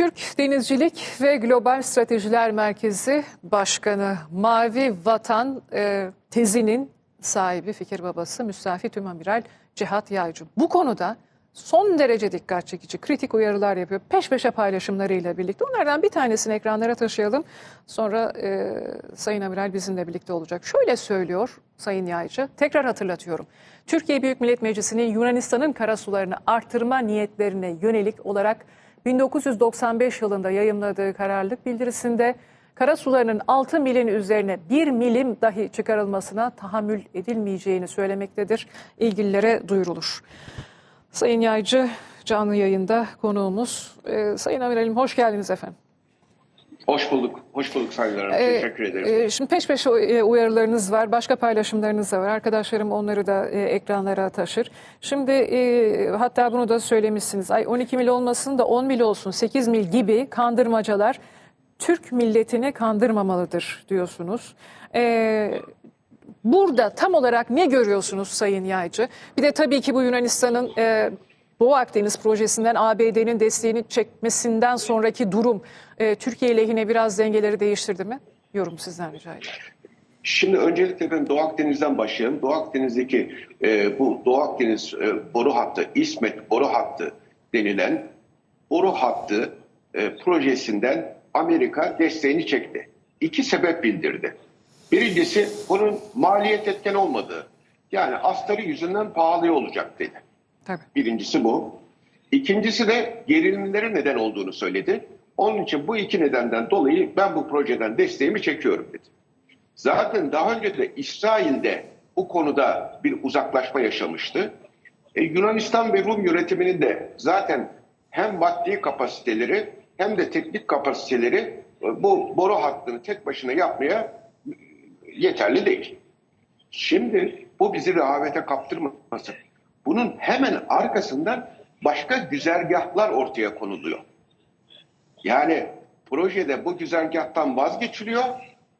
Türk Denizcilik ve Global Stratejiler Merkezi Başkanı Mavi Vatan e, tezinin sahibi fikir babası Müstafi Tümamiral Cihat Yaycı. Bu konuda son derece dikkat çekici kritik uyarılar yapıyor. Peş peşe paylaşımlarıyla birlikte. Onlardan bir tanesini ekranlara taşıyalım. Sonra e, Sayın Amiral bizimle birlikte olacak. Şöyle söylüyor Sayın Yaycı. Tekrar hatırlatıyorum. Türkiye Büyük Millet Meclisi'nin Yunanistan'ın karasularını artırma niyetlerine yönelik olarak 1995 yılında yayımladığı kararlılık bildirisinde karasularının 6 milin üzerine 1 milim dahi çıkarılmasına tahammül edilmeyeceğini söylemektedir. İlgililere duyurulur. Sayın Yaycı canlı yayında konuğumuz. Ee, Sayın Amiralim hoş geldiniz efendim. Hoş bulduk. Hoş bulduk Sayın Hanım. Ee, Teşekkür ederim. e, şimdi peş peşe e, uyarılarınız var. Başka paylaşımlarınız da var. Arkadaşlarım onları da e, ekranlara taşır. Şimdi hatta bunu da söylemişsiniz. Ay 12 mil olmasın da 10 mil olsun 8 mil gibi kandırmacalar Türk milletini kandırmamalıdır diyorsunuz. E, burada tam olarak ne görüyorsunuz Sayın Yaycı? Bir de tabii ki bu Yunanistan'ın e, Doğu Akdeniz projesinden ABD'nin desteğini çekmesinden sonraki durum e, Türkiye lehine biraz dengeleri değiştirdi mi? Yorum sizden rica ederim. Şimdi öncelikle ben Doğu Akdeniz'den başlayalım. Doğu Akdeniz'deki e, bu Doğu Akdeniz e, boru hattı, İsmet boru hattı denilen boru hattı e, projesinden Amerika desteğini çekti. İki sebep bildirdi. Birincisi bunun maliyet etken olmadığı. Yani astarı yüzünden pahalı olacak dedi. Tabii. Birincisi bu. İkincisi de gerilimlere neden olduğunu söyledi. Onun için bu iki nedenden dolayı ben bu projeden desteğimi çekiyorum dedi. Zaten daha önce de İsrail'de bu konuda bir uzaklaşma yaşamıştı. E, Yunanistan ve Rum yönetiminin de zaten hem maddi kapasiteleri hem de teknik kapasiteleri e, bu boru hattını tek başına yapmaya e, yeterli değil. Şimdi bu bizi rehavete kaptırmasın. Bunun hemen arkasından başka güzergahlar ortaya konuluyor. Yani projede bu güzergahtan vazgeçiliyor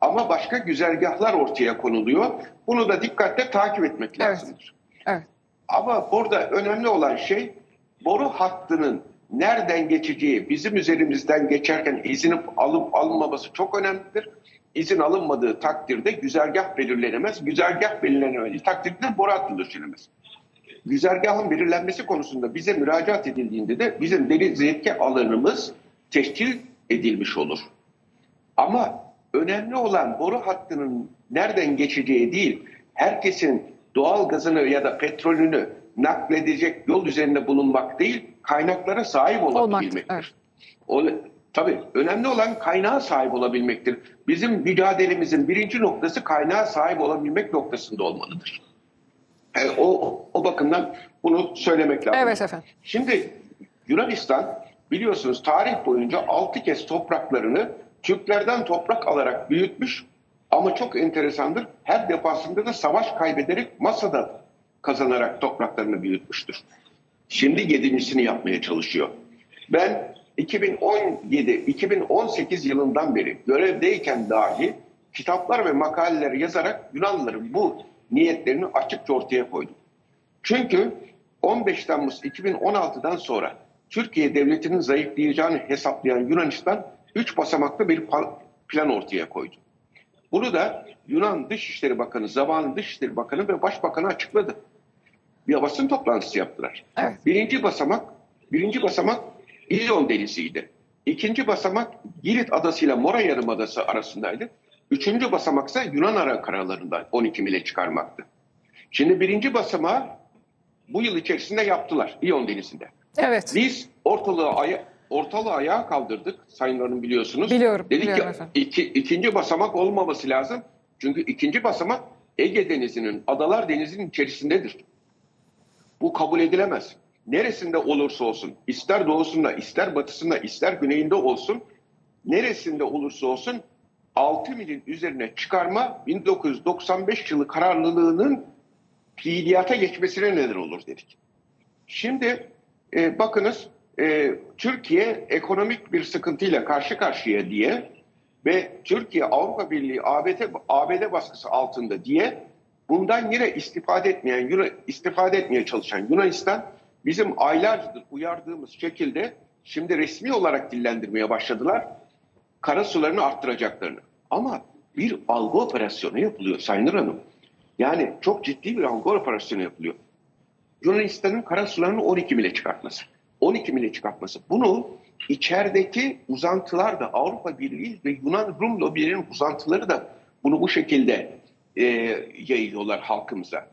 ama başka güzergahlar ortaya konuluyor. Bunu da dikkatle takip etmek Evet. lazımdır. Evet. Ama burada önemli olan şey boru hattının nereden geçeceği, bizim üzerimizden geçerken izin alıp alınmaması çok önemlidir. İzin alınmadığı takdirde güzergah belirlenemez. Güzergah belirlenemediği takdirde boru hattı döşenemez. Güzergahın belirlenmesi konusunda bize müracaat edildiğinde de bizim deniz yetki alanımız teşkil edilmiş olur. Ama önemli olan boru hattının nereden geçeceği değil, herkesin doğal gazını ya da petrolünü nakledecek yol üzerinde bulunmak değil, kaynaklara sahip olabilmektir. evet. O, tabii önemli olan kaynağa sahip olabilmektir. Bizim mücadelemizin birinci noktası kaynağa sahip olabilmek noktasında olmalıdır. Yani o, o bakımdan bunu söylemek lazım. Evet efendim. Şimdi Yunanistan biliyorsunuz tarih boyunca 6 kez topraklarını Türklerden toprak alarak büyütmüş ama çok enteresandır. Her defasında da savaş kaybederek masada kazanarak topraklarını büyütmüştür. Şimdi yedincisini yapmaya çalışıyor. Ben 2017-2018 yılından beri görevdeyken dahi kitaplar ve makaleler yazarak Yunanlıların bu niyetlerini açıkça ortaya koydum. Çünkü 15 Temmuz 2016'dan sonra Türkiye devletinin zayıflayacağını hesaplayan Yunanistan 3 basamaklı bir plan ortaya koydu. Bunu da Yunan Dışişleri Bakanı, zamanın Dışişleri Bakanı ve Başbakanı açıkladı. Bir basın toplantısı yaptılar. Evet. Birinci basamak, birinci basamak İyon Denizi'ydi. İkinci basamak Girit Adası ile Mora Yarımadası arasındaydı. Üçüncü basamaksa Yunan ara karalarında 12 mile çıkarmaktı. Şimdi birinci basamağı bu yıl içerisinde yaptılar İyon Denizi'nde. Evet. Biz ortalığı aya, ortalığı ayağa kaldırdık sayınlarını biliyorsunuz. Biliyorum, Dedik biliyorum ki efendim. iki, ikinci basamak olmaması lazım. Çünkü ikinci basamak Ege Denizi'nin, Adalar Denizi'nin içerisindedir. Bu kabul edilemez. Neresinde olursa olsun, ister doğusunda, ister batısında, ister güneyinde olsun, neresinde olursa olsun 6 milin üzerine çıkarma 1995 yılı kararlılığının fiiliyata geçmesine neden olur dedik. Şimdi e, bakınız e, Türkiye ekonomik bir sıkıntıyla karşı karşıya diye ve Türkiye Avrupa Birliği ABD, ABD baskısı altında diye bundan yine istifade etmeyen Yunan- istifade etmeye çalışan Yunanistan bizim aylardır uyardığımız şekilde şimdi resmi olarak dillendirmeye başladılar. Kara sularını arttıracaklarını. Ama bir algı operasyonu yapılıyor Sayın Hanım. Yani çok ciddi bir algı operasyonu yapılıyor. Yunanistan'ın kara sularını 12 mile çıkartması. 12 mile çıkartması. Bunu içerideki uzantılar da Avrupa Birliği ve Yunan Rum lobilerinin uzantıları da bunu bu şekilde e, yayıyorlar halkımıza.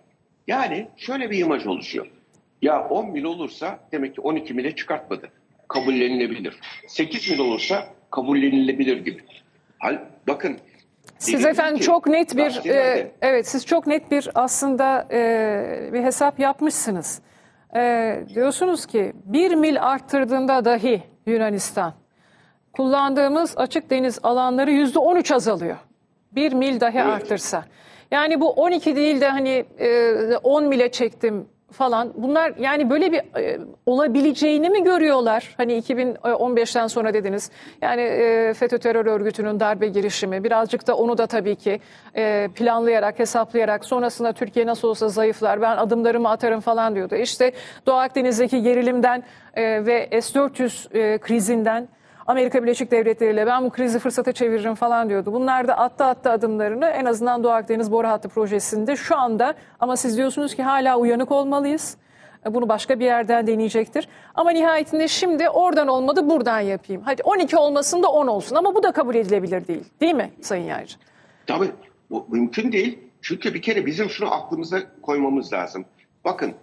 Yani şöyle bir imaj oluşuyor. Ya 10 mil olursa demek ki 12 mile çıkartmadı. Kabullenilebilir. 8 mil olursa kabullenilebilir gibi. Hal, bakın. Siz efendim ki, çok net bir e, evet siz çok net bir aslında e, bir hesap yapmışsınız. E, diyorsunuz ki bir mil arttırdığında dahi Yunanistan kullandığımız açık deniz alanları yüzde 13 azalıyor. Bir mil dahi Evet. artırsa. Yani bu 12 değil de hani e, 10 mile çektim falan. Bunlar yani böyle bir e, olabileceğini mi görüyorlar? Hani 2015'ten sonra dediniz. Yani e, FETÖ terör örgütünün darbe girişimi birazcık da onu da tabii ki e, planlayarak, hesaplayarak sonrasında Türkiye nasıl olsa zayıflar ben adımlarımı atarım falan diyordu. İşte Doğu Akdeniz'deki gerilimden e, ve S-400 e, krizinden Amerika Birleşik Devletleri ile ben bu krizi fırsata çeviririm falan diyordu. Bunlar da attı attı adımlarını en azından Doğu Akdeniz Boru Hattı projesinde şu anda ama siz diyorsunuz ki hala uyanık olmalıyız. E, Bunu başka bir yerden deneyecektir. Ama nihayetinde şimdi oradan olmadı buradan yapayım. Hadi 12 olmasın da 10 olsun ama bu da kabul edilebilir değil. Değil mi Sayın Yaycı? Tabii bu mümkün değil. Çünkü bir kere bizim şunu aklımıza koymamız lazım. Bakın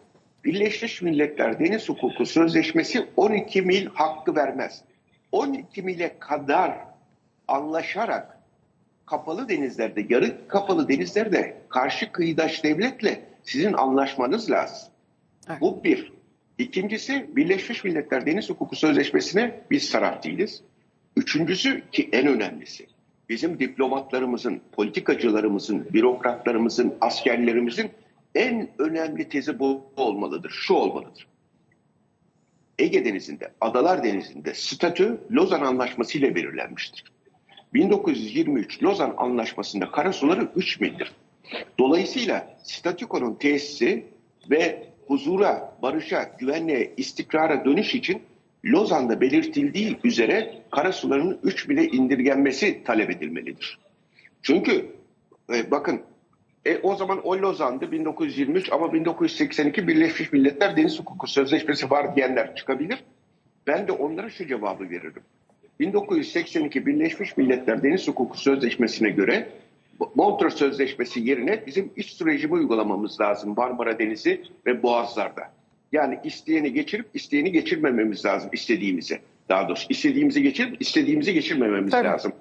Birleşmiş Milletler Deniz Hukuku Sözleşmesi 12 mil hakkı vermez. 12 mile kadar anlaşarak kapalı denizlerde, yarı kapalı denizlerde karşı kıyıdaş devletle sizin anlaşmanız lazım. Evet. Bu bir. İkincisi Birleşmiş Milletler Deniz Hukuku Sözleşmesi'ne biz taraf değiliz. Üçüncüsü ki en önemlisi bizim diplomatlarımızın, politikacılarımızın, bürokratlarımızın, askerlerimizin en önemli tezi bu olmalıdır. Şu olmalıdır. Ege Denizi'nde, Adalar Denizi'nde statü Lozan Anlaşması ile belirlenmiştir. 1923 Lozan Anlaşması'nda karasuları 3 mildir. Dolayısıyla statükonun tesisi ve huzura, barışa, güvenliğe, istikrara dönüş için Lozan'da belirtildiği üzere karasularının 3 mile indirgenmesi talep edilmelidir. Çünkü e, bakın e, o zaman o Lozan'dı 1923 ama 1982 Birleşmiş Milletler Deniz Hukuku Sözleşmesi var diyenler çıkabilir. Ben de onlara şu cevabı veririm. 1982 Birleşmiş Milletler Deniz Hukuku Sözleşmesi'ne göre Montreux Sözleşmesi yerine bizim iç süreci uygulamamız lazım Marmara Denizi ve Boğazlar'da. Yani isteyeni geçirip isteyeni geçirmememiz lazım istediğimizi. Daha doğrusu istediğimizi geçirip istediğimizi geçirmememiz Tabii. lazım.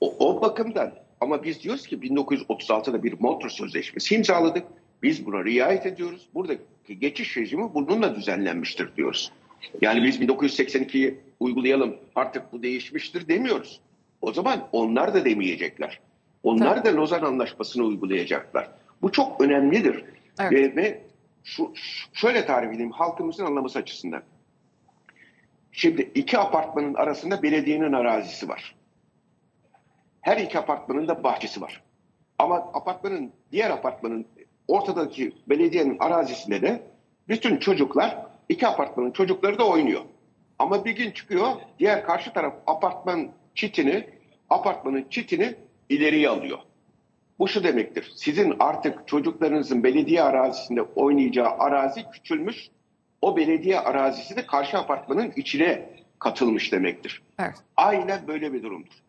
O, o bakımdan ama biz diyoruz ki 1936'da bir Montreux Sözleşmesi imzaladık. Biz buna riayet ediyoruz. Buradaki geçiş rejimi bununla düzenlenmiştir diyoruz. Yani biz 1982'yi uygulayalım artık bu değişmiştir demiyoruz. O zaman onlar da demeyecekler. Onlar da Lozan Anlaşması'nı uygulayacaklar. Bu çok önemlidir. Evet. Ve, ve şu, şöyle tarif edeyim halkımızın anlaması açısından. Şimdi iki apartmanın arasında belediyenin arazisi var. Her iki apartmanın da bahçesi var. Ama apartmanın, diğer apartmanın ortadaki belediyenin arazisinde de bütün çocuklar, iki apartmanın çocukları da oynuyor. Ama bir gün çıkıyor, diğer karşı taraf apartman çitini, apartmanın çitini ileriye alıyor. Bu şu demektir. Sizin artık çocuklarınızın belediye arazisinde oynayacağı arazi küçülmüş. O belediye arazisi de karşı apartmanın içine katılmış demektir. Evet. Aynen böyle bir durumdur.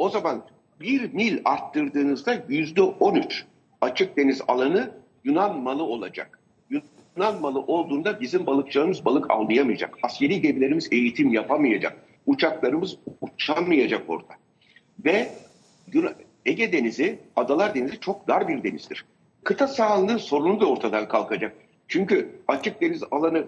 O zaman bir mil arttırdığınızda yüzde on üç açık deniz alanı Yunan malı olacak. Yunan malı olduğunda bizim balıkçılarımız balık avlayamayacak. Askeri gemilerimiz eğitim yapamayacak. Uçaklarımız uçamayacak orada. Ve Ege Denizi, Adalar Denizi çok dar bir denizdir. Kıta sahanlığı sorunu da ortadan kalkacak. Çünkü açık deniz alanı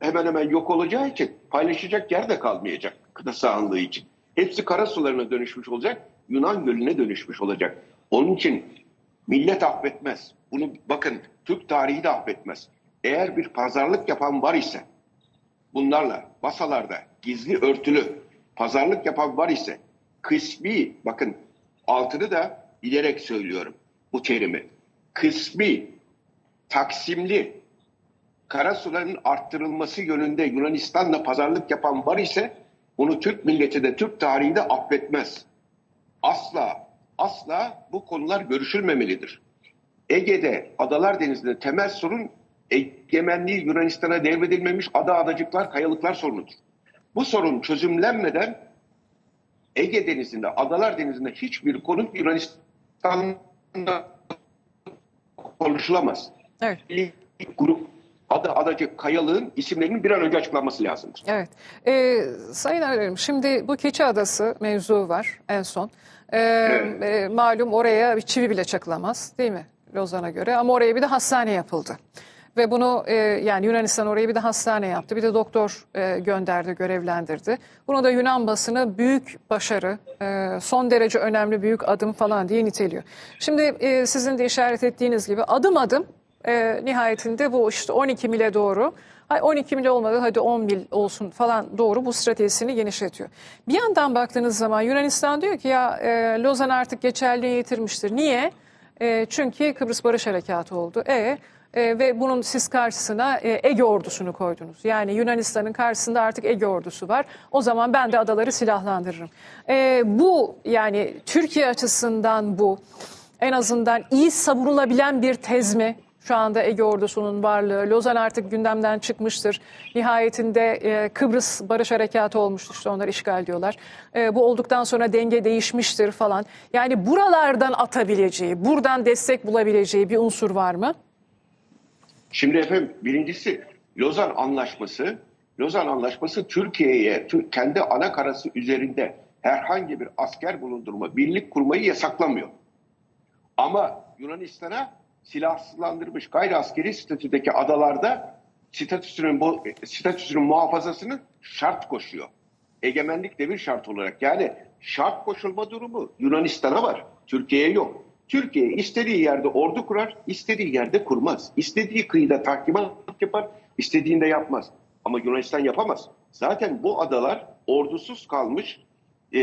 hemen hemen yok olacağı için paylaşacak yer de kalmayacak kıta sahanlığı için. Hepsi kara sularına dönüşmüş olacak, Yunan gölüne dönüşmüş olacak. Onun için millet affetmez. Bunu bakın Türk tarihi de affetmez. Eğer bir pazarlık yapan var ise bunlarla masalarda gizli örtülü pazarlık yapan var ise kısmi bakın altını da bilerek söylüyorum bu terimi. Kısmi, taksimli karasularının arttırılması yönünde Yunanistan'la pazarlık yapan var ise bunu Türk milleti de Türk tarihi de affetmez. Asla, asla bu konular görüşülmemelidir. Ege'de, Adalar Denizi'nde temel sorun egemenliği Yunanistan'a devredilmemiş ada adacıklar, kayalıklar sorunudur. Bu sorun çözümlenmeden Ege Denizi'nde, Adalar Denizi'nde hiçbir konu Yunanistan'da konuşulamaz. Evet. Grup ada adacık kayalığın isimlerinin bir an önce açıklanması lazımdır. Evet. Ee, Sayın Ararım, şimdi bu Keçi Adası mevzu var en son. Ee, e, malum oraya bir çivi bile çakılamaz değil mi Lozan'a göre ama oraya bir de hastane yapıldı. Ve bunu e, yani Yunanistan oraya bir de hastane yaptı. Bir de doktor e, gönderdi, görevlendirdi. Bunu da Yunan basını büyük başarı, e, son derece önemli büyük adım falan diye niteliyor. Şimdi e, sizin de işaret ettiğiniz gibi adım adım e, nihayetinde bu işte 12 mile doğru, hay 12 mil olmadı hadi 10 mil olsun falan doğru bu stratejisini genişletiyor. Bir yandan baktığınız zaman Yunanistan diyor ki ya e, Lozan artık geçerliği yitirmiştir. Niye? E, çünkü Kıbrıs Barış Harekatı oldu. E, e, ve bunun siz karşısına e, Ege ordusunu koydunuz. Yani Yunanistan'ın karşısında artık Ege ordusu var. O zaman ben de adaları silahlandırırım. E, bu yani Türkiye açısından bu en azından iyi savunulabilen bir tez mi? Şu anda Ege ordusunun varlığı. Lozan artık gündemden çıkmıştır. Nihayetinde e, Kıbrıs Barış Harekatı olmuştur. İşte onlar işgal diyorlar. E, bu olduktan sonra denge değişmiştir falan. Yani buralardan atabileceği, buradan destek bulabileceği bir unsur var mı? Şimdi efendim birincisi Lozan Anlaşması, Lozan Anlaşması Türkiye'ye Tür- kendi ana karası üzerinde herhangi bir asker bulundurma, birlik kurmayı yasaklamıyor. Ama Yunanistan'a silahsızlandırmış gayri askeri statüdeki adalarda statüsünün, statüsünün muhafazasını şart koşuyor. Egemenlik de bir şart olarak. Yani şart koşulma durumu Yunanistan'a var. Türkiye'ye yok. Türkiye istediği yerde ordu kurar, istediği yerde kurmaz. İstediği kıyıda tahkimat yapar, istediğinde yapmaz. Ama Yunanistan yapamaz. Zaten bu adalar ordusuz kalmış, e,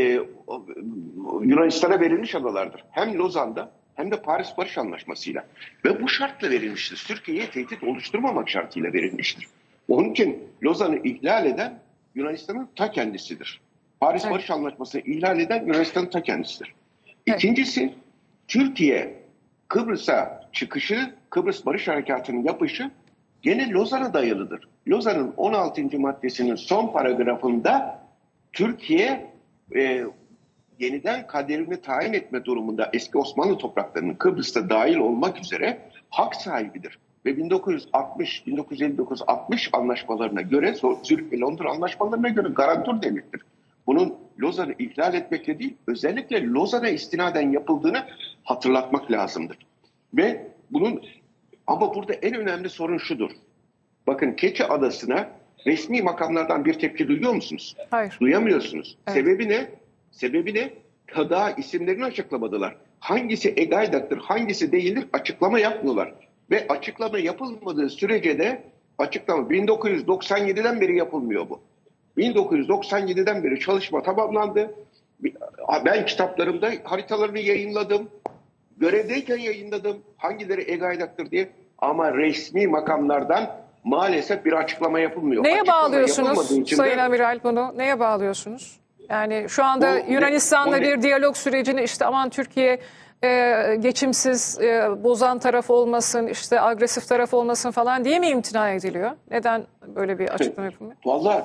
Yunanistan'a verilmiş adalardır. Hem Lozan'da hem de Paris Barış Anlaşması'yla. Ve bu şartla verilmiştir. Türkiye'ye tehdit oluşturmamak şartıyla verilmiştir. Onun için Lozan'ı ihlal eden Yunanistan'ın ta kendisidir. Paris Evet. Barış Anlaşması'nı ihlal eden Yunanistan'ın ta kendisidir. Evet. İkincisi Türkiye Kıbrıs'a çıkışı, Kıbrıs Barış Harekatı'nın yapışı gene Lozan'a dayalıdır. Lozan'ın 16. maddesinin son paragrafında Türkiye e, yeniden kaderini tayin etme durumunda eski Osmanlı topraklarının Kıbrıs'ta dahil olmak üzere hak sahibidir. Ve 1960, 1959-60 anlaşmalarına göre, Zürih ve Londra anlaşmalarına göre garantör devlettir. Bunun Lozan'ı ihlal etmekle değil, özellikle Lozan'a istinaden yapıldığını hatırlatmak lazımdır. Ve bunun ama burada en önemli sorun şudur. Bakın Keçi Adası'na resmi makamlardan bir tepki duyuyor musunuz? Hayır. Duyamıyorsunuz. Evet. Sebebi ne? Sebebi ne? Daha isimlerini açıklamadılar. Hangisi Egaydak'tır, hangisi değildir açıklama yapmıyorlar. Ve açıklama yapılmadığı sürece de açıklama 1997'den beri yapılmıyor bu. 1997'den beri çalışma tamamlandı. Ben kitaplarımda haritalarını yayınladım. Görevdeyken yayınladım. Hangileri Egaydak'tır diye. Ama resmi makamlardan maalesef bir açıklama yapılmıyor. Neye Açıklama bağlıyorsunuz için de- Sayın Amiral bunu? Neye bağlıyorsunuz? Yani şu anda Bu Yunanistan'la bu bir diyalog sürecini işte aman Türkiye e, geçimsiz, e, bozan taraf olmasın, işte agresif taraf olmasın falan diye mi imtina ediliyor? Neden böyle bir açıklama yapılmıyor? Vallahi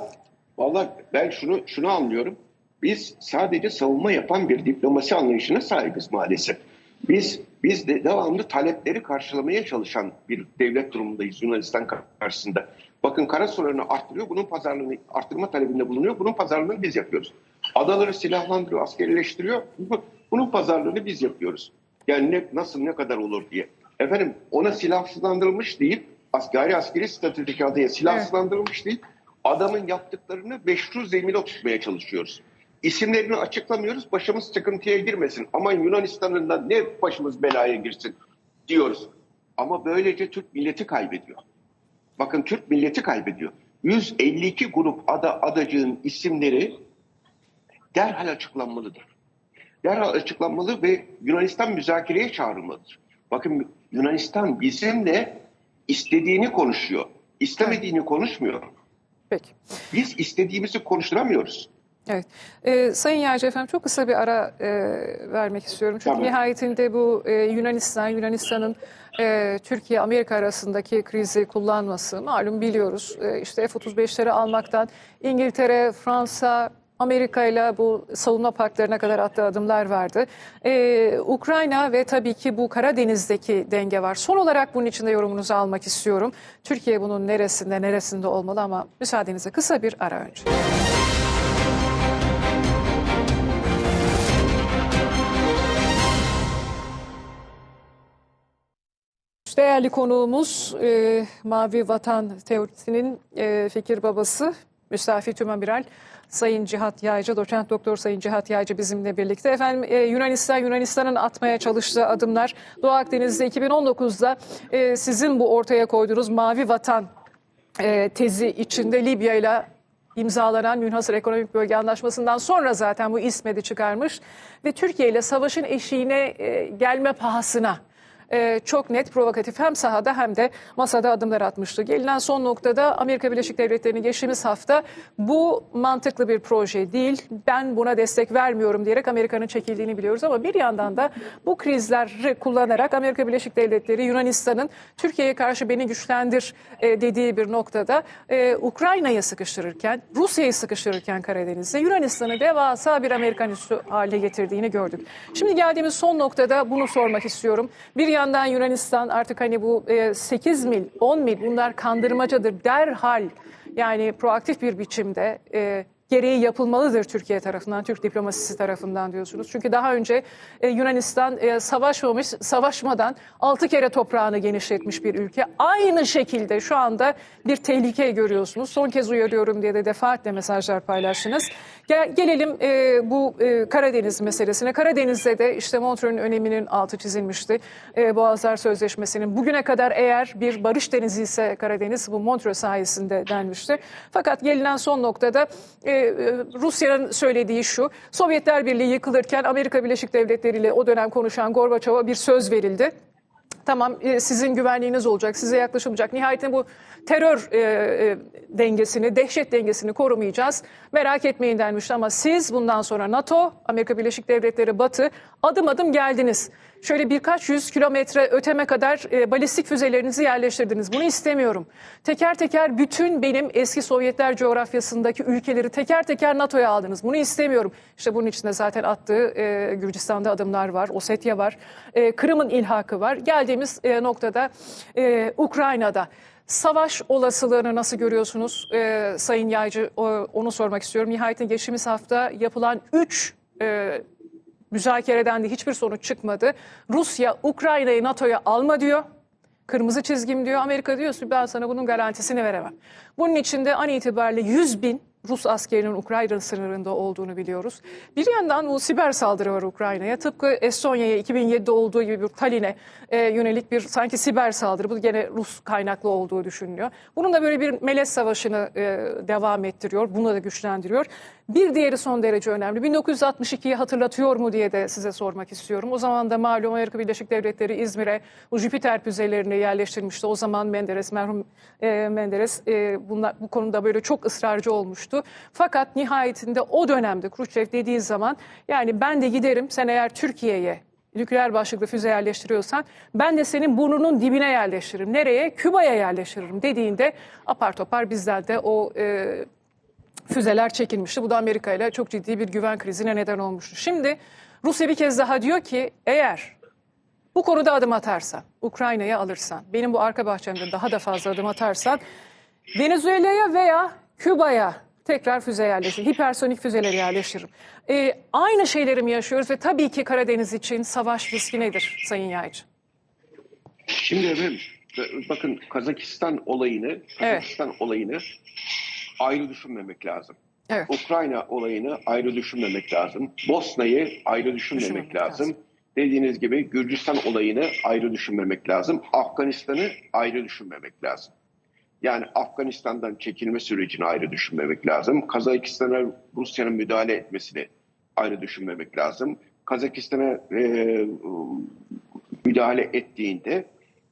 vallahi ben şunu şunu anlıyorum. Biz sadece savunma yapan bir diplomasi anlayışına sahibiz maalesef. Biz biz de devamlı talepleri karşılamaya çalışan bir devlet durumundayız Yunanistan karşısında. Bakın kara sularını arttırıyor, bunun pazarlığını arttırma talebinde bulunuyor. Bunun pazarlığını biz yapıyoruz. Adaları silahlandırıyor, askerileştiriyor. Bu- Bunun pazarlığını biz yapıyoruz. Yani ne, nasıl ne kadar olur diye. Efendim ona silahsızlandırılmış değil, askeri askeri statüdeki adaya silahsızlandırılmış değil. Adamın yaptıklarını meşru zemine tutmaya çalışıyoruz. İsimlerini açıklamıyoruz, başımız sıkıntıya girmesin. Aman Yunanistan'ın da ne başımız belaya girsin diyoruz. Ama böylece Türk milleti kaybediyor. Bakın Türk milleti kaybediyor. 152 grup ada adacığın isimleri derhal açıklanmalıdır. Derhal açıklanmalı ve Yunanistan müzakereye çağrılmalıdır. Bakın Yunanistan bizimle istediğini konuşuyor. İstemediğini konuşmuyor. Peki. Biz istediğimizi konuşturamıyoruz. Evet. Ee, Sayın Yağcı efendim çok kısa bir ara e, vermek istiyorum. Çünkü Tabii. nihayetinde bu e, Yunanistan, Yunanistan'ın e, Türkiye-Amerika arasındaki krizi kullanması malum biliyoruz. E, işte F-35'leri almaktan İngiltere, Fransa, Amerika ile bu savunma parklarına kadar attığı adımlar vardı. Ee, Ukrayna ve tabii ki bu Karadeniz'deki denge var. Son olarak bunun içinde yorumunuzu almak istiyorum. Türkiye bunun neresinde, neresinde olmalı ama müsaadenizle kısa bir ara önce. Değerli konuğumuz e, Mavi Vatan Teorisi'nin e, fikir babası Müstafi Tümamiral Sayın Cihat Yaycı, doçent doktor Sayın Cihat Yaycı bizimle birlikte. Efendim e, Yunanistan, Yunanistan'ın atmaya çalıştığı adımlar Doğu Akdeniz'de 2019'da e, sizin bu ortaya koyduğunuz Mavi Vatan e, tezi içinde Libya ile imzalanan Münhasır Ekonomik Bölge Anlaşması'ndan sonra zaten bu İSMED'i çıkarmış ve Türkiye ile savaşın eşiğine e, gelme pahasına e, çok net provokatif hem sahada hem de masada adımlar atmıştı. Gelinen son noktada Amerika Birleşik Devletleri'nin geçtiğimiz hafta bu mantıklı bir proje değil, ben buna destek vermiyorum diyerek Amerika'nın çekildiğini biliyoruz ama bir yandan da bu krizleri kullanarak Amerika Birleşik Devletleri Yunanistan'ın Türkiye'ye karşı beni güçlendir e, dediği bir noktada e, Ukrayna'yı sıkıştırırken, Rusya'yı sıkıştırırken Karadeniz'de Yunanistan'ı devasa bir Amerikan üssü haline getirdiğini gördük. Şimdi geldiğimiz son noktada bunu sormak istiyorum. Bir yandan Yunanistan artık hani bu e, 8 mil, 10 mil bunlar kandırmacadır derhal yani proaktif bir biçimde e, gereği yapılmalıdır Türkiye tarafından, Türk diplomasisi tarafından diyorsunuz. Çünkü daha önce e, Yunanistan e, savaşmamış, savaşmadan 6 kere toprağını genişletmiş bir ülke. Aynı şekilde şu anda bir tehlike görüyorsunuz. Son kez uyarıyorum diye de defaatle mesajlar paylaştınız. Gel, gelelim e, bu e, Karadeniz meselesine. Karadeniz'de de işte Montreux'un öneminin altı çizilmişti. E, Boğazlar Sözleşmesi'nin bugüne kadar eğer bir barış denizi ise Karadeniz bu Montreux sayesinde denmişti. Fakat gelinen son noktada e, e, Rusya'nın söylediği şu. Sovyetler Birliği yıkılırken Amerika Birleşik Devletleri ile o dönem konuşan Gorbaçov'a bir söz verildi. Tamam e, sizin güvenliğiniz olacak, size yaklaşılmayacak. Nihayetinde bu terör e, e, dengesini, dehşet dengesini korumayacağız. Merak etmeyin denmişti ama siz bundan sonra NATO, Amerika Birleşik Devletleri, Batı adım adım geldiniz. Şöyle birkaç yüz kilometre öteme kadar e, balistik füzelerinizi yerleştirdiniz. Bunu istemiyorum. Teker teker bütün benim eski Sovyetler coğrafyasındaki ülkeleri teker teker NATO'ya aldınız. Bunu istemiyorum. İşte bunun içinde zaten attığı e, Gürcistan'da adımlar var, Ossetya var, e, Kırım'ın ilhakı var. Geldiğimiz e, noktada e, Ukrayna'da. Savaş olasılığını nasıl görüyorsunuz e, Sayın Yaycı? Onu sormak istiyorum. Nihayetinde geçtiğimiz hafta yapılan 3 e, müzakereden de hiçbir sonuç çıkmadı. Rusya Ukrayna'yı NATO'ya alma diyor. Kırmızı çizgim diyor. Amerika diyor ben sana bunun garantisini veremem. Bunun içinde an itibariyle 100 bin Rus askerinin Ukrayna sınırında olduğunu biliyoruz. Bir yandan bu siber saldırı var Ukrayna'ya. Tıpkı Estonya'ya 2007'de olduğu gibi bir Tallinn'e e, yönelik bir sanki siber saldırı. Bu gene Rus kaynaklı olduğu düşünülüyor. Bunun da böyle bir melez savaşını e, devam ettiriyor. Bunu da güçlendiriyor. Bir diğeri son derece önemli. 1962'yi hatırlatıyor mu diye de size sormak istiyorum. O zaman da malum Amerika Birleşik Devletleri İzmir'e bu Jüpiter füzelerini yerleştirmişti. O zaman Menderes, merhum e, Menderes e, bunlar, bu konuda böyle çok ısrarcı olmuştu. Fakat nihayetinde o dönemde Khrushchev dediği zaman yani ben de giderim sen eğer Türkiye'ye nükleer başlıklı füze yerleştiriyorsan ben de senin burnunun dibine yerleştiririm. Nereye? Küba'ya yerleştiririm dediğinde apar topar bizden de o e, füzeler çekilmişti. Bu da Amerika ile çok ciddi bir güven krizine neden olmuştu. Şimdi Rusya bir kez daha diyor ki eğer bu konuda adım atarsan, Ukrayna'ya alırsan, benim bu arka bahçemde daha da fazla adım atarsan Venezuela'ya veya Küba'ya tekrar füze yerleştiririm. Hipersonik füzeleri yerleştiririm. Ee, aynı şeyleri mi yaşıyoruz ve tabii ki Karadeniz için savaş riski nedir Sayın Yaycı? Şimdi efendim bakın Kazakistan olayını, Kazakistan olayını ayrı düşünmemek lazım. Evet. Ukrayna olayını ayrı düşünmemek lazım. Bosna'yı ayrı düşünmemek, Düşünmemek lazım. lazım. Dediğiniz gibi Gürcistan olayını ayrı düşünmemek lazım. Afganistan'ı ayrı düşünmemek lazım. Yani Afganistan'dan çekilme sürecini ayrı düşünmemek lazım. Kazakistan'a Rusya'nın müdahale etmesini ayrı düşünmemek lazım. Kazakistan'a e, müdahale ettiğinde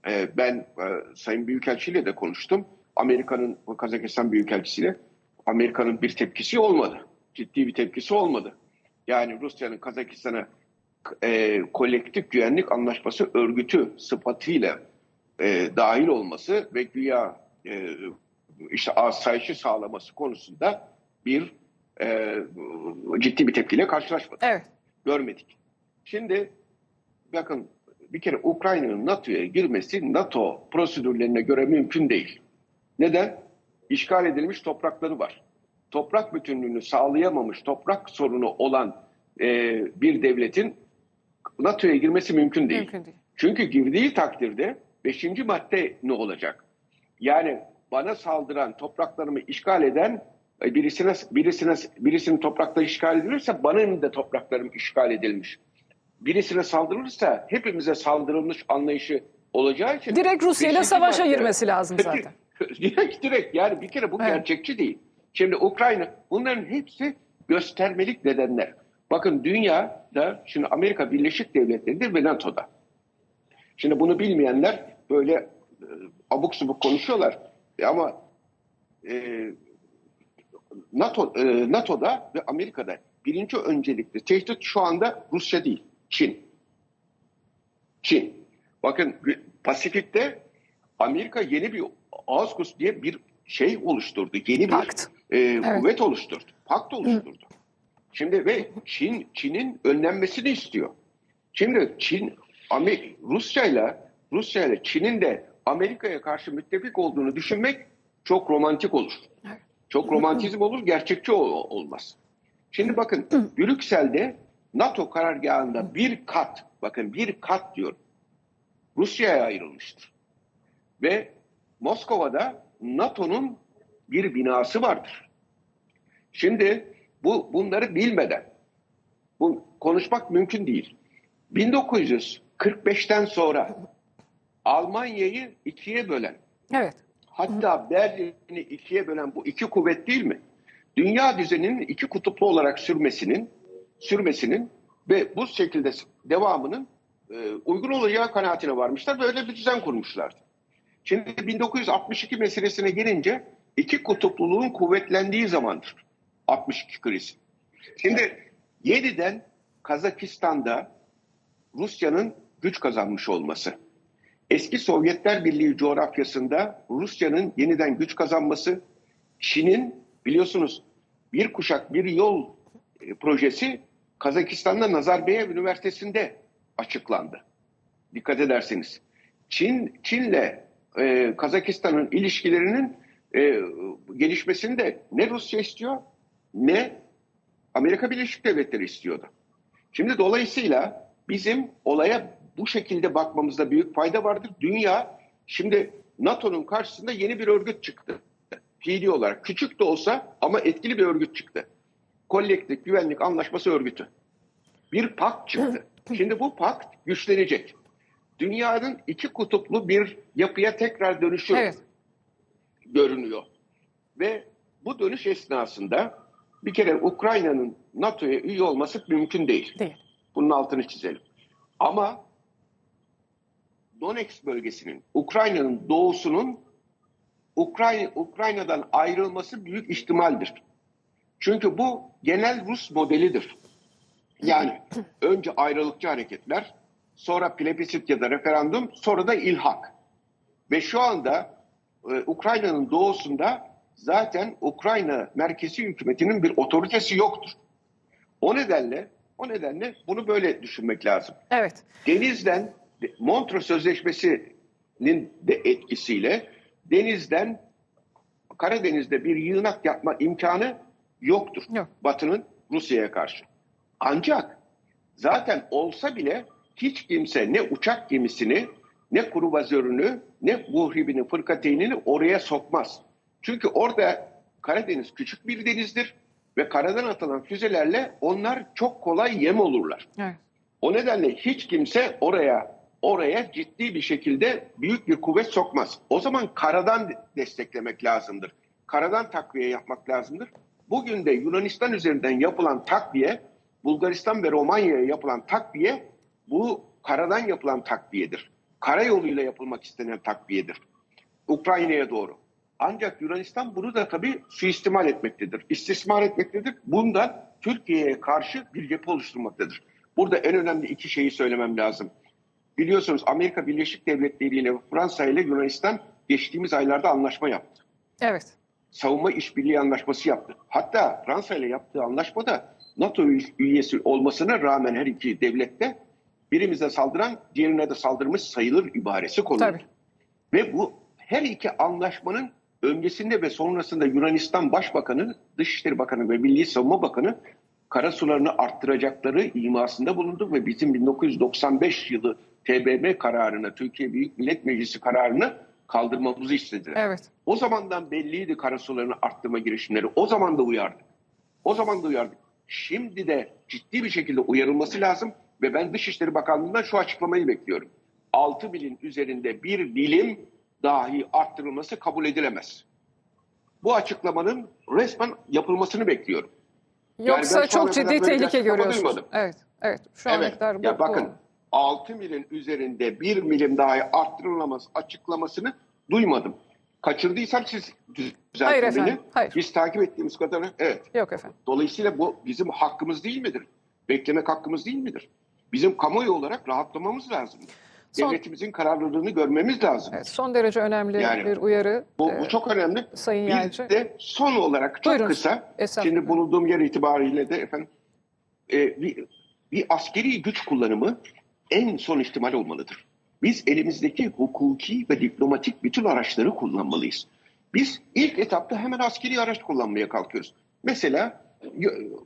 e, ben e, Sayın Büyükelçi ile de konuştum. Amerika'nın Kazakistan Büyükelçisi'yle Amerika'nın bir tepkisi olmadı. Ciddi bir tepkisi olmadı. Yani Rusya'nın Kazakistan'a e, kolektif güvenlik anlaşması örgütü sıfatıyla e, dahil olması ve güya e, işte asayişi sağlaması konusunda bir e, ciddi bir tepkiyle karşılaşmadık. Evet. Görmedik. Şimdi bakın bir kere Ukrayna'nın NATO'ya girmesi NATO prosedürlerine göre mümkün değil. Neden? İşgal edilmiş toprakları var. Toprak bütünlüğünü sağlayamamış, toprak sorunu olan e, bir devletin NATO'ya girmesi mümkün değil. Mümkün değil. Çünkü girdiği takdirde 5. madde ne olacak? Yani bana saldıran, topraklarımı işgal eden e, birisine birisine birisinin toprakları işgal edilirse bana da topraklarım işgal edilmiş. Birisine saldırılırsa hepimize saldırılmış anlayışı olacağı için Direkt Rusya ile savaşa girmesi lazım zaten. direkt direkt yani bir kere bu Evet. gerçekçi değil. Şimdi Ukrayna bunların hepsi göstermelik nedenler. Bakın dünyada şimdi Amerika Birleşik Devletleri'dir ve NATO'da. Şimdi bunu bilmeyenler böyle abuk subuk konuşuyorlar. E ama e, NATO e, NATO'da ve Amerika'da birinci öncelikli tehdit şu anda Rusya değil, Çin. Çin. Bakın Pasifik'te Amerika yeni bir AUKUS diye bir şey oluşturdu. Yeni bir Pakt. e, kuvvet oluşturdu. Pakt oluşturdu. Şimdi ve Çin Çin'in önlenmesini istiyor. Şimdi Çin Amer- Rusya ile Rusya ile Çin'in de Amerika'ya karşı müttefik olduğunu düşünmek çok romantik olur. Çok romantizm olur, gerçekçi ol- olmaz. Şimdi bakın Brüksel'de NATO karargahında bir kat, bakın bir kat diyor, Rusya'ya ayrılmıştır. Ve Moskova'da NATO'nun bir binası vardır. Şimdi bu bunları bilmeden bu konuşmak mümkün değil. 1945'ten sonra Almanya'yı ikiye bölen, Evet. hatta Berlin'i ikiye bölen bu iki kuvvet değil mi? Dünya düzeninin iki kutuplu olarak sürmesinin, sürmesinin ve bu şekilde devamının e, uygun olacağı kanaatine varmışlar. Böyle bir düzen kurmuşlardı. Şimdi 1962 meselesine gelince iki kutupluluğun kuvvetlendiği zamandır. 62 krizi. Şimdi yeniden Kazakistan'da Rusya'nın güç kazanmış olması, eski Sovyetler Birliği coğrafyasında Rusya'nın yeniden güç kazanması, Çin'in biliyorsunuz bir kuşak bir yol e, projesi Kazakistan'da Nazarbayev Üniversitesi'nde açıklandı. Dikkat ederseniz. Çin Çin'le e, Kazakistan'ın ilişkilerinin e, gelişmesini de ne Rusya istiyor ne Amerika Birleşik Devletleri istiyordu. Şimdi dolayısıyla bizim olaya bu şekilde bakmamızda büyük fayda vardır. Dünya şimdi NATO'nun karşısında yeni bir örgüt çıktı. Fiili olarak küçük de olsa ama etkili bir örgüt çıktı. Kolektif Güvenlik Anlaşması Örgütü. Bir pakt çıktı. Şimdi bu pakt güçlenecek. Dünyanın iki kutuplu bir yapıya tekrar dönüşü Evet. görünüyor. Ve bu dönüş esnasında bir kere Ukrayna'nın NATO'ya üye olması mümkün değil. Değil. Bunun altını çizelim. Ama Donetsk bölgesinin, Ukrayna'nın doğusunun Ukrayna Ukrayna'dan ayrılması büyük ihtimaldir. Çünkü bu genel Rus modelidir. Yani önce ayrılıkçı hareketler, sonra plebisit ya da referandum, sonra da ilhak. Ve şu anda e, Ukrayna'nın doğusunda zaten Ukrayna merkezi hükümetinin bir otoritesi yoktur. O nedenle o nedenle bunu böyle düşünmek lazım. Evet. Denizden Montreux Sözleşmesi'nin de etkisiyle denizden Karadeniz'de bir yığınak yapma imkanı yoktur. Yok. Batı'nın Rusya'ya karşı. Ancak zaten olsa bile hiç kimse ne uçak gemisini ne kruvazörünü ne muhribini fırkateynini oraya sokmaz. Çünkü orada Karadeniz küçük bir denizdir ve karadan atılan füzelerle onlar çok kolay yem olurlar. Evet. O nedenle hiç kimse oraya oraya ciddi bir şekilde büyük bir kuvvet sokmaz. O zaman karadan desteklemek lazımdır. Karadan takviye yapmak lazımdır. Bugün de Yunanistan üzerinden yapılan takviye, Bulgaristan ve Romanya'ya yapılan takviye bu karadan yapılan takviyedir. Karayoluyla yapılmak istenen takviyedir. Ukrayna'ya doğru. Ancak Yunanistan bunu da tabii suistimal etmektedir, istismar etmektedir. Bundan Türkiye'ye karşı bir cephe oluşturmaktadır. Burada en önemli iki şeyi söylemem lazım. Biliyorsunuz Amerika Birleşik Devletleri ile Fransa ile Yunanistan geçtiğimiz aylarda anlaşma yaptı. Evet. Savunma işbirliği anlaşması yaptı. Hatta Fransa ile yaptığı anlaşmada NATO üy- üyesi olmasına rağmen her iki devlette birimize saldıran diğerine de saldırmış sayılır ibaresi konuldu. Tabii. Ve bu her iki anlaşmanın öncesinde ve sonrasında Yunanistan Başbakanı, Dışişleri Bakanı ve Milli Savunma Bakanı karasularını arttıracakları imasında bulundu ve bizim 1995 yılı TBMM kararını, Türkiye Büyük Millet Meclisi kararını kaldırmamızı istediler. Evet. O zamandan belliydi karasularını arttırma girişimleri. O zaman da uyardık. O zaman da uyardık. Şimdi de ciddi bir şekilde uyarılması lazım ve ben Dışişleri Bakanlığı'ndan şu açıklamayı bekliyorum. 6 milin üzerinde bir bilim dahi arttırılması kabul edilemez. Bu açıklamanın resmen yapılmasını bekliyorum. Yani Yoksa şu çok ciddi tehlike görüyorsunuz. duymadım. Evet. Evet. Şu ana Evet. kadar bu, Ya bakın bu. 6 milin üzerinde 1 milim dahi arttırılamaz açıklamasını duymadım. Kaçırdıysam siz düzeltin Hayır beni. efendim, hayır. Biz takip ettiğimiz kadarıyla evet. Yok efendim. Dolayısıyla bu bizim hakkımız değil midir? Beklemek hakkımız değil midir? Bizim kamuoyu olarak rahatlamamız lazım. Son- Devletimizin kararlılığını görmemiz lazım. Evet, son derece önemli Yani bir uyarı. Bu, Ee, bu çok önemli. Sayın Bir Yaycı. de son olarak çok Buyurun. kısa, Estağfurullah. şimdi bulunduğum yer itibariyle de efendim e, bir, bir askeri güç kullanımı en son ihtimal olmalıdır. Biz elimizdeki hukuki ve diplomatik bütün araçları kullanmalıyız. Biz ilk etapta hemen askeri araç kullanmaya kalkıyoruz. Mesela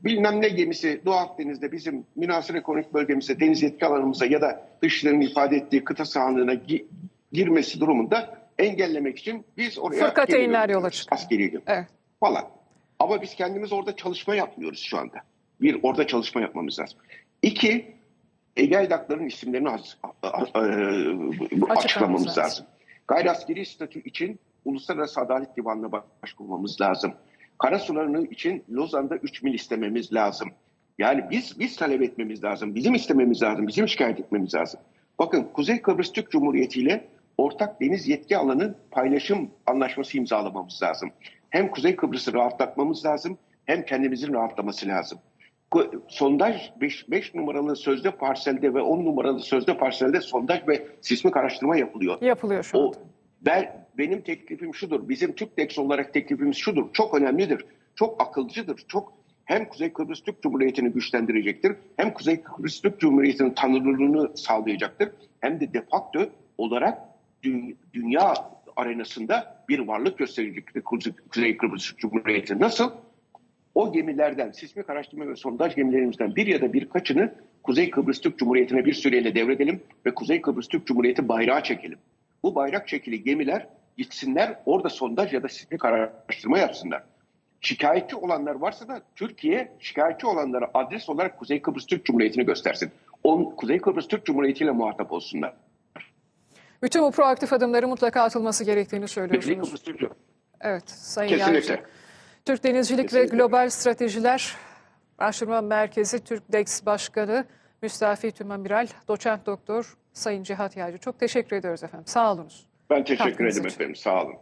bilmem ne gemisi Doğu Akdeniz'de bizim münasır ekonomik bölgemize, deniz yetki alanımıza ya da dışlarının ifade ettiği kıta sahanlığına gi- girmesi durumunda engellemek için biz oraya Fırkateynler yola çıkıyor. Askeri gemi Evet. falan. Ama biz kendimiz orada çalışma yapmıyoruz şu anda. Bir, orada çalışma yapmamız lazım. İki, Ege Aydakların isimlerini az- a- a- e, açıklamamız lazım. Gayri askeri statü için Uluslararası Adalet Divanı'na başvurmamız lazım. Karasularını için Lozan'da 3 mil istememiz lazım. Yani biz biz talep etmemiz lazım. Bizim istememiz lazım. Bizim şikayet etmemiz lazım. Bakın Kuzey Kıbrıs Türk Cumhuriyeti ile ortak deniz yetki alanı paylaşım anlaşması imzalamamız lazım. Hem Kuzey Kıbrıs'ı rahatlatmamız lazım hem kendimizin rahatlaması lazım. Sondaj 5 numaralı sözde parselde ve 10 numaralı sözde parselde sondaj ve sismik araştırma yapılıyor. Yapılıyor şu O anda. ben benim teklifim şudur. Bizim TÜKDEX olarak teklifimiz şudur. Çok önemlidir. Çok akılcıdır. Çok hem Kuzey Kıbrıs Türk Cumhuriyeti'ni güçlendirecektir. Hem Kuzey Kıbrıs Türk Cumhuriyeti'nin tanınırlığını sağlayacaktır. Hem de de facto olarak dü- dünya arenasında bir varlık gösterecektir Kuzey, Kuzey Kıbrıs Türk Cumhuriyeti. Nasıl? O gemilerden, sismik araştırma ve sondaj gemilerimizden bir ya da birkaçını Kuzey Kıbrıs Türk Cumhuriyeti'ne bir süreyle devredelim ve Kuzey Kıbrıs Türk Cumhuriyeti bayrağı çekelim. Bu bayrak çekili gemiler gitsinler orada sondaj ya da sismik araştırma yapsınlar. Şikayetçi olanlar varsa da Türkiye şikayetçi olanlara adres olarak Kuzey Kıbrıs Türk Cumhuriyeti'ni göstersin. On, Kuzey Kıbrıs Türk Cumhuriyeti ile muhatap olsunlar. Bütün bu proaktif adımların mutlaka atılması gerektiğini Kuzey söylüyorsunuz. Kıbrıs Türk. Evet, Sayın Kesinlikle. Yaycı. Türk Denizcilik ve. Global Stratejiler Araştırma Merkezi Türk DEX Başkanı Müstafi Tümamiral, Doçent Doktor Sayın Cihat Yaycı. Çok teşekkür ediyoruz efendim. Sağ olunuz. Ben teşekkür ederim için. efendim. Sağ olun.